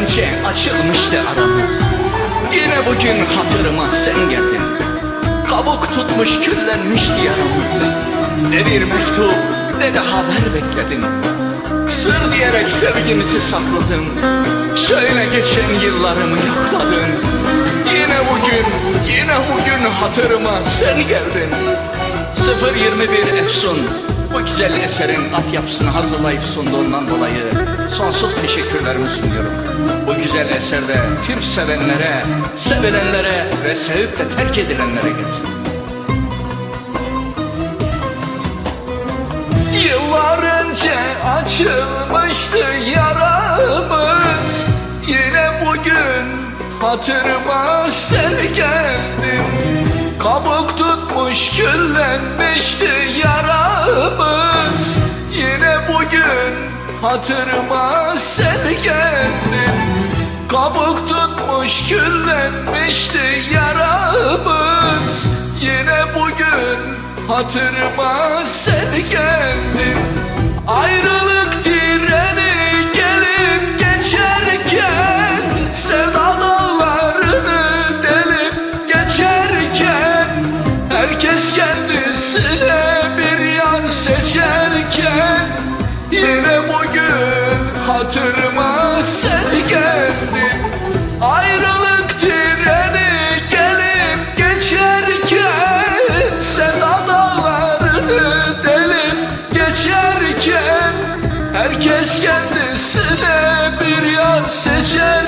önce açılmıştı aramız. Yine bugün hatırıma sen geldin. Kabuk tutmuş küllenmişti yaramız. Ne bir mektup ne de haber bekledim. Sır diyerek sevgimizi sakladım. Şöyle geçen yıllarımı yakladın. Yine bugün, yine bugün hatırıma sen geldin. 021 Efsun bu güzel eserin altyapısını hazırlayıp sunduğundan dolayı sonsuz teşekkürlerimi sunuyorum. Bu güzel eserde tüm sevenlere, sevilenlere ve sevip de terk edilenlere gelsin. Yıllar önce açılmıştı yaramız Yine bugün hatırıma sen geldin Kabuk tutmuş küllenmişti yaramız. Yine bugün hatırıma sen geldin. Kabuk tutmuş küllenmişti yaramız. Yine bugün hatırıma sen geldin. Ayrılık seçerken Yine bugün hatırıma sen geldin. Ayrılık treni gelip geçerken Sevda dağlarını delip geçerken Herkes kendisine bir yar seçerken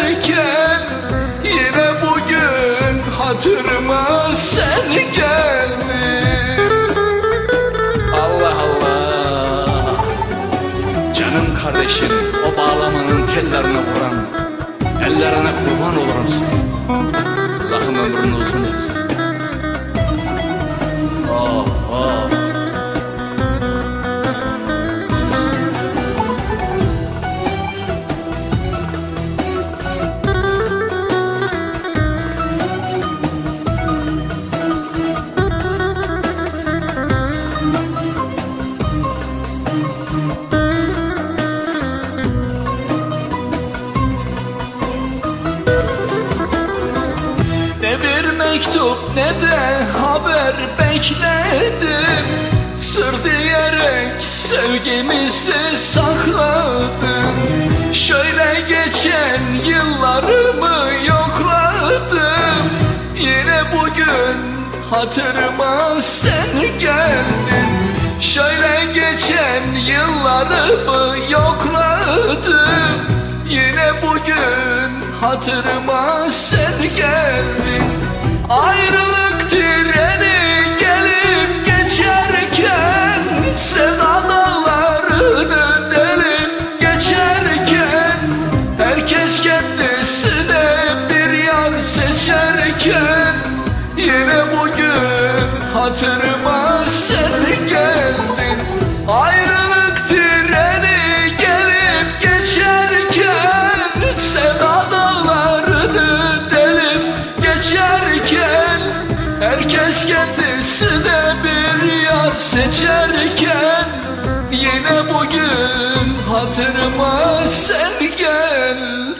de haber bekledim. Sır diyerek sevgimizi sakladım. Şöyle geçen yıllarımı yokladım. Yine bugün hatırıma sen geldin. Şöyle geçen yıllarımı yokladım. Yine bugün hatırıma sen geldin giderken Yine bugün hatırıma sen geldin. Ayrılık treni gelip geçerken Sevda dağlarını delip geçerken Herkes kendisine bir yar seçerken Yine bugün hatırıma sen geldin.